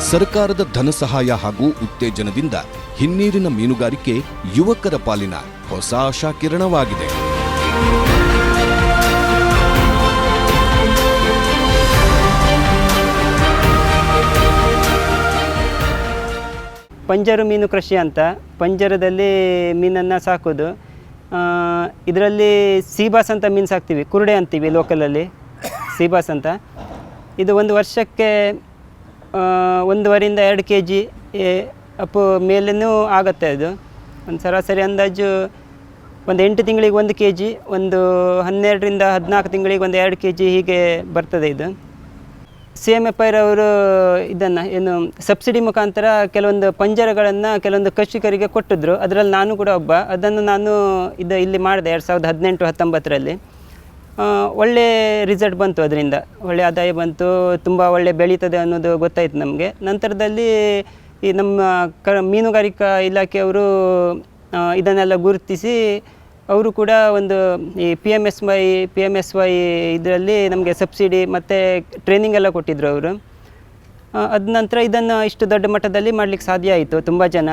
ಸರ್ಕಾರದ ಧನ ಸಹಾಯ ಹಾಗೂ ಉತ್ತೇಜನದಿಂದ ಹಿನ್ನೀರಿನ ಮೀನುಗಾರಿಕೆ ಯುವಕರ ಪಾಲಿನ ಹೊಸ ಆಶಾಕಿರಣವಾಗಿದೆ ಪಂಜರು ಮೀನು ಕೃಷಿ ಅಂತ. ಪಂಜರದಲ್ಲಿ ಮೀನನ್ನು ಸಾಕೋದು. ಇದರಲ್ಲಿ ಸೀಬಾಸ್ ಅಂತ ಮೀನು ಸಾಕ್ತೀವಿ. ಕುರುಡೆ ಅಂತೀವಿ ಲೋಕಲಲ್ಲಿ ಸೀಬಾಸ್ ಅಂತ. ಇದು ಒಂದು ವರ್ಷಕ್ಕೆ ಒಂದೂವರೆಯಿಂದ ಎರಡು ಕೆ ಜಿ ಅಪ್ಪು ಮೇಲೂ ಆಗುತ್ತೆ ಅದು. ಒಂದು ಸರಾಸರಿ ಅಂದಾಜು ಒಂದು ಎಂಟು ತಿಂಗಳಿಗೆ ಒಂದು ಕೆ ಜಿ ಒಂದು ಹನ್ನೆರಡರಿಂದ ಹದಿನಾಲ್ಕು ತಿಂಗಳಿಗೆ ಒಂದು ಎರಡು ಕೆ ಜಿ ಹೀಗೆ ಬರ್ತದೆ ಇದು. ಸಿ ಎಂ ಎಫ್ ಅವರು ಇದನ್ನು ಏನು ಸಬ್ಸಿಡಿ ಮುಖಾಂತರ ಕೆಲವೊಂದು ಪಂಜರಗಳನ್ನು ಕೆಲವೊಂದು ಕೃಷಿಕರಿಗೆ ಕೊಟ್ಟಿದ್ರು. ಅದರಲ್ಲಿ ನಾನು ಕೂಡ ಒಬ್ಬ. ಅದನ್ನು ನಾನು ಇದು ಇಲ್ಲಿ ಮಾಡಿದೆ, ಎರಡು ಸಾವಿರದ ಹದಿನೆಂಟು, ಹತ್ತೊಂಬತ್ತರಲ್ಲಿ. ಒಳ್ಳೆ ರಿಸಲ್ಟ್ ಬಂತು ಅದರಿಂದ. ಒಳ್ಳೆ ಆದಾಯ ಬಂತು, ತುಂಬ ಒಳ್ಳೆ ಬೆಳೀತದೆ ಅನ್ನೋದು ಗೊತ್ತಾಯಿತು ನಮಗೆ. ನಂತರದಲ್ಲಿ ಈ ನಮ್ಮ ಕ, ಮೀನುಗಾರಿಕಾ ಇಲಾಖೆಯವರು ಇದನ್ನೆಲ್ಲ ಗುರುತಿಸಿ ಅವರು ಕೂಡ ಒಂದು ಈ P M S Y P M S Y ಇದರಲ್ಲಿ ನಮಗೆ ಸಬ್ಸಿಡಿ ಮತ್ತು ಟ್ರೈನಿಂಗ್ ಎಲ್ಲ ಕೊಟ್ಟಿದ್ದರು ಅವರು. ಅದ ನಂತರ ಇದನ್ನು ಇಷ್ಟು ದೊಡ್ಡ ಮಟ್ಟದಲ್ಲಿ ಮಾಡಲಿಕ್ಕೆ ಸಾಧ್ಯ ಆಯಿತು ತುಂಬ ಜನ.